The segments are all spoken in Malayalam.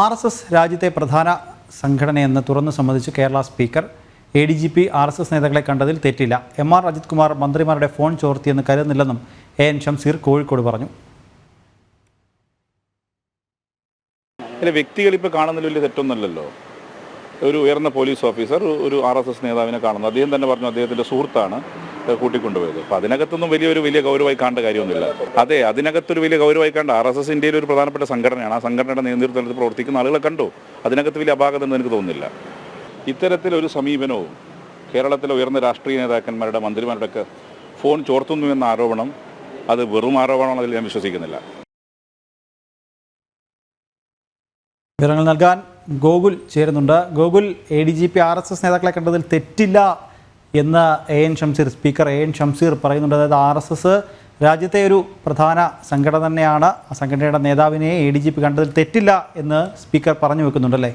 ആർ എസ് എസ് രാജ്യത്തെ പ്രധാന സംഘടനയെന്ന് തുറന്നു സമ്മതിച്ച് Kerala speaker A D G P R S S നേതാക്കളെ കണ്ടതിൽ തെറ്റില്ല. എം ആർ അജിത് കുമാർ മന്ത്രിമാരുടെ ഫോൺ ചോർത്തിയെന്ന് കരുതുന്നില്ലെന്നും എ എൻ ഷംസീർ കോഴിക്കോട് പറഞ്ഞു. അല്ല വ്യക്തികൾ ഇപ്പോൾ കാണുന്നതിൽ വലിയ തെറ്റൊന്നുമല്ലല്ലോ. ഒരു ഉയർന്ന പോലീസ് ഓഫീസർ ഒരു ആർ എസ് എസ് നേതാവിനെ കാണുന്നു. അദ്ദേഹം തന്നെ പറഞ്ഞു അദ്ദേഹത്തിന്റെ സുഹൃത്താണ്. കൂട്ടിക്കൊണ്ടുപോയത്. അപ്പോൾ അതിനകത്തൊന്നും വലിയൊരു വലിയ ഗൗരവമായി കാണേണ്ട കാര്യമൊന്നുമില്ല. അതെ അതിനകത്തൊരു വലിയ ഗൗരവമായി കണ്ട ആർ എസ് എസ് ഇന്ത്യയിൽ ഒരു പ്രധാനപ്പെട്ട സംഘടനയാണ്. ആ സംഘടനയുടെ നേതൃത്വത്തിൽ പ്രവർത്തിക്കുന്ന ആളുകളെ കണ്ടു. അതിനകത്ത് വലിയ അപാകത എന്ന് എനിക്ക് തോന്നുന്നില്ല. ഇത്തരത്തിലൊരു സമീപനവും കേരളത്തിലെ ഉയർന്ന രാഷ്ട്രീയ നേതാക്കന്മാരുടെ മന്ത്രിമാരുടെ ഒക്കെ ഫോൺ ചോർത്തുന്നു എന്ന ആരോപണം അത് വെറും ആരോപണമാണെന്ന് അതിൽ ഞാൻ വിശ്വസിക്കുന്നില്ല. വിവരങ്ങൾ നൽകാൻ ഗോകുൽ ചേരുന്നുണ്ട്. Gokul A D G P R S S നേതാക്കളെ കണ്ടതിൽ തെറ്റില്ല എന്ന് A N Shamseer speaker A N Shamseer പറയുന്നുണ്ട്. അതായത് ആർ എസ് എസ് രാജ്യത്തെ ഒരു പ്രധാന സംഘടന തന്നെയാണ്. ആ സംഘടനയുടെ നേതാവിനെ എ ഡി ജി പി കണ്ടതിൽ തെറ്റില്ല എന്ന് സ്പീക്കർ പറഞ്ഞു വെക്കുന്നുണ്ടല്ലേ?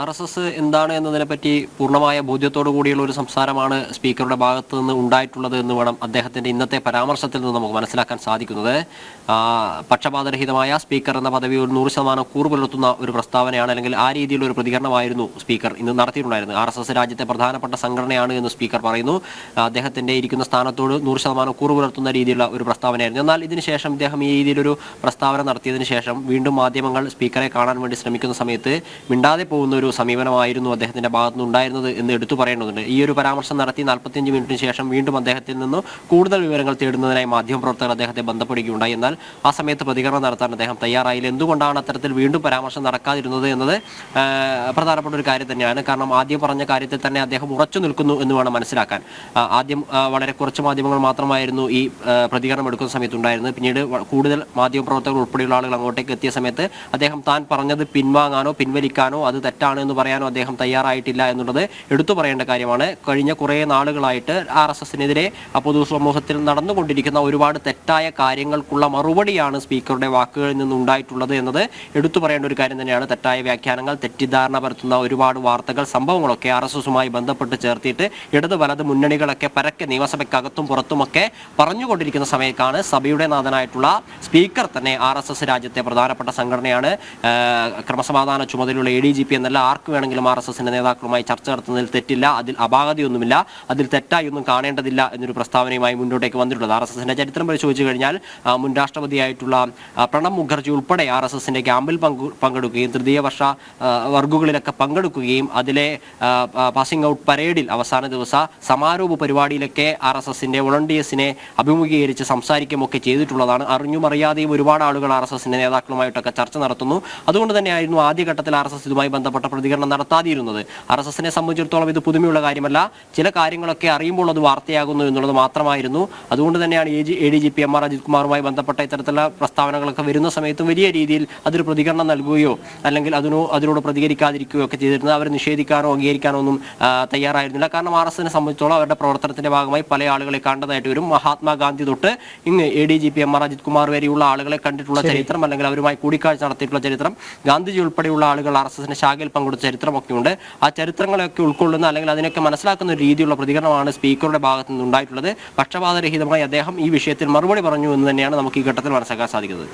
ആർ എസ് എസ് എന്താണ് എന്നതിനെപ്പറ്റി പൂർണമായ ബോധ്യത്തോടു കൂടിയുള്ള ഒരു സംസാരമാണ് സ്പീക്കറുടെ ഭാഗത്ത് നിന്ന് ഉണ്ടായിട്ടുള്ളത് എന്ന് വേണം അദ്ദേഹത്തിന്റെ ഇന്നത്തെ പരാമർശത്തിൽ നിന്ന് നമുക്ക് മനസ്സിലാക്കാൻ സാധിക്കുന്നത്. പക്ഷപാതരഹിതമായ സ്പീക്കർ എന്ന പദവി ഒരു നൂറ് ശതമാനം കൂറ് പുലർത്തുന്ന ഒരു പ്രസ്താവനയാണ് അല്ലെങ്കിൽ ആ രീതിയിലുള്ള ഒരു പ്രതികരണമായിരുന്നു സ്പീക്കർ ഇന്ന് നടത്തിയിട്ടുണ്ടായിരുന്നത്. ആർ എസ് എസ് രാജ്യത്തെ പ്രധാനപ്പെട്ട സംഘടനയാണ് എന്ന് സ്പീക്കർ പറയുന്നു. അദ്ദേഹത്തിന്റെ ഇരിക്കുന്ന സ്ഥാനത്തോട് നൂറ് ശതമാനം കൂറ് പുലർത്തുന്ന രീതിയിലുള്ള ഒരു പ്രസ്താവനയായിരുന്നു. എന്നാൽ ഇതിനുശേഷം ഇദ്ദേഹം ഈ രീതിയിലൊരു പ്രസ്താവന നടത്തിയതിനു ശേഷം വീണ്ടും മാധ്യമങ്ങൾ സ്പീക്കറെ കാണാൻ വേണ്ടി ശ്രമിക്കുന്ന സമയത്ത് മിണ്ടാതെ പോകുന്ന ഒരു സമീപനമായിരുന്നു അദ്ദേഹത്തിന്റെ ഭാഗത്തുനിന്ന് ഉണ്ടായിരുന്നത് എന്ന് എടുത്തു പറയേണ്ടതുണ്ട്. ഈ ഒരു പരാമർശം നടത്തി നാൽപ്പത്തിയഞ്ച് മിനിറ്റിന് ശേഷം വീണ്ടും അദ്ദേഹത്തിൽ നിന്ന് കൂടുതൽ വിവരങ്ങൾ തേടുന്നതിനായി മാധ്യമപ്രവർത്തകർ അദ്ദേഹത്തെ ബന്ധപ്പെടുകയുണ്ടായി. എന്നാൽ ആ സമയത്ത് പ്രതികരണം നടത്താൻ അദ്ദേഹം തയ്യാറായില്ല. എന്തുകൊണ്ടാണ് അത്തരത്തിൽ വീണ്ടും പരാമർശം നടക്കാതിരുന്നത് എന്നത് പ്രധാനപ്പെട്ട ഒരു കാര്യം തന്നെയാണ്. കാരണം ആദ്യം പറഞ്ഞ കാര്യത്തിൽ തന്നെ അദ്ദേഹം ഉറച്ചു നിൽക്കുന്നു എന്ന് വേണം മനസ്സിലാക്കാൻ ആദ്യം വളരെ കുറച്ച് മാധ്യമങ്ങൾ മാത്രമായിരുന്നു ഈ പ്രതികരണം എടുക്കുന്ന സമയത്ത് ഉണ്ടായിരുന്നത് പിന്നീട് കൂടുതൽ മാധ്യമപ്രവർത്തകർ ഉൾപ്പെടെയുള്ള ആളുകൾ അങ്ങോട്ടേക്ക് എത്തിയ സമയത്ത് അദ്ദേഹം താൻ പറഞ്ഞത് പിൻവാങ്ങാനോ പിൻവലിക്കാനോ അത് തെറ്റാണ് എന്ന് പറയാനോ അദ്ദേഹം തയ്യാറായിട്ടില്ല എന്നുള്ളത് എടുത്തു പറയേണ്ട കാര്യമാണ്. കഴിഞ്ഞ കുറേ നാളുകളായിട്ട് ആർ എസ് എസിനെതിരെ പൊതുസമൂഹത്തിൽ നടന്നുകൊണ്ടിരിക്കുന്ന ഒരുപാട് തെറ്റായ കാര്യങ്ങൾക്കുള്ള മറുപടിയാണ് സ്പീക്കറുടെ വാക്കുകളിൽ നിന്ന് ഉണ്ടായിട്ടുള്ളത് എന്നത് എടുത്തു പറയേണ്ട ഒരു കാര്യം തന്നെയാണ്. തെറ്റായ വ്യാഖ്യാനങ്ങൾ തെറ്റിദ്ധാരണ പരത്തുന്ന ഒരുപാട് വാർത്തകൾ സംഭവങ്ങളൊക്കെ ആർ എസ് എസുമായി ബന്ധപ്പെട്ട് ചേർത്തിട്ട് ഇടത് വലത് മുന്നണികളൊക്കെ പരക്കെ നിയമസഭയ്ക്കകത്തും പുറത്തുമൊക്കെ പറഞ്ഞുകൊണ്ടിരിക്കുന്ന സമയത്താണ് സഭയുടെ നാഥനായിട്ടുള്ള സ്പീക്കർ തന്നെ ആർ എസ് എസ് രാജ്യത്തെ പ്രധാനപ്പെട്ട സംഘടനയാണ്. ക്രമസമാധാന ചുമതലയുള്ള എ ഡി ജി പി എന്നല്ല ആർക്ക് വേണമെങ്കിലും ആർ എസ് എസിന്റെ നേതാക്കളുമായി ചർച്ച നടത്തുന്നതിൽ തെറ്റില്ല അതിൽ അപാകതയൊന്നുമില്ല അതിൽ തെറ്റായി ഒന്നും കാണേണ്ടതില്ല എന്നൊരു പ്രസ്താവനയുമായി മുന്നോട്ടേക്ക് വന്നിട്ടുള്ളത് ആർ എസ് എസിന്റെ ചരിത്രം പരിശോധിച്ചു കഴിഞ്ഞാൽ മുൻ രാഷ്ട്രപതിയായിട്ടുള്ള പ്രണബ് മുഖർജി ഉൾപ്പെടെ ആർ എസ് എസിന്റെ ക്യാമ്പിൽ പങ്കു പങ്കെടുക്കുകയും തൃതീയ വർഷ വർഗുകളിലൊക്കെ പങ്കെടുക്കുകയും അതിലെ പാസിംഗ് ഔട്ട് പരേഡിൽ അവസാന ദിവസ സമാരോപ പരിപാടിയിലൊക്കെ ആർ എസ് എസിന്റെ വോളണ്ടിയേഴ്സിനെ അഭിമുഖീകരിച്ച് സംസാരിക്കുകയൊക്കെ ചെയ്തിട്ടുള്ളതാണ്. അറിഞ്ഞും അറിയാതെയും ഒരുപാട് ആളുകൾ ആർ എസ് എസിന്റെ നേതാക്കളുമായിട്ടൊക്കെ ചർച്ച നടത്തുന്നു. അതുകൊണ്ട് തന്നെയായിരുന്നു ആദ്യഘട്ടത്തിൽ ആർ എസ് എസ് ഇതുമായി ബന്ധപ്പെട്ട പ്രതികരണം നടത്താതിരുന്നത്. ആർ എസ് എസിനെ സംബന്ധിച്ചിടത്തോളം ഇത് പുതുമയുള്ള കാര്യമല്ല. ചില കാര്യങ്ങളൊക്കെ അറിയുമ്പോൾ അത് വാർത്തയാകുന്നു എന്നുള്ളത് മാത്രമായിരുന്നു. അതുകൊണ്ട് തന്നെയാണ് A G A D G P M R Ajith കുമാറുമായി ബന്ധപ്പെട്ട ഇത്തരത്തിലുള്ള പ്രസ്താവനകളൊക്കെ വരുന്ന സമയത്തും വലിയ രീതിയിൽ അതൊരു പ്രതികരണം നൽകുകയോ അല്ലെങ്കിൽ അതിനോ അതിനോട് പ്രതികരിക്കാതിരിക്കുകയോ ഒക്കെ ചെയ്തിരുന്നത് അവർ നിഷേധിക്കാനോ അംഗീകരിക്കാനോ ഒന്നും തയ്യാറായിരുന്നില്ല. കാരണം ആർ എസ് എസിനെ സംബന്ധിച്ചോളം അവരുടെ പ്രവർത്തനത്തിന്റെ ഭാഗമായി പല ആളുകളെ കണ്ടതായിട്ട് വരും. മഹാത്മാഗാന്ധി തൊട്ട് ഇങ്ങ് A D G P M R Ajith Kumar വരെയുള്ള ആളുകളെ കണ്ടിട്ടുള്ള ചരിത്രം അല്ലെങ്കിൽ അവരുമായി കൂടിക്കാഴ്ച നടത്തിയിട്ടുള്ള ചരിത്രം. ഗാന്ധിജി ഉൾപ്പെടെയുള്ള ആളുകൾ ആർ എസ് എസിന്റെ ശാഖയിൽ പങ്കെടുത്ത ചരിത്രമൊക്കെ ഉണ്ട് ആ ചരിത്രങ്ങളെയൊക്കെ ഉൾക്കൊള്ളുന്ന അല്ലെങ്കിൽ അതിനൊക്കെ മനസ്സിലാക്കുന്ന രീതിയിലുള്ള പ്രതികരണമാണ് സ്പീക്കറുടെ ഭാഗത്ത് നിന്ന് ഉണ്ടായിട്ടുള്ളത് പക്ഷപാതരഹിതമായി അദ്ദേഹം ഈ വിഷയത്തിൽ മറുപടി പറഞ്ഞു എന്ന് തന്നെയാണ് നമുക്ക് ഈ ഘട്ടത്തിൽ മനസ്സിലാക്കാൻ സാധിക്കുന്നത്.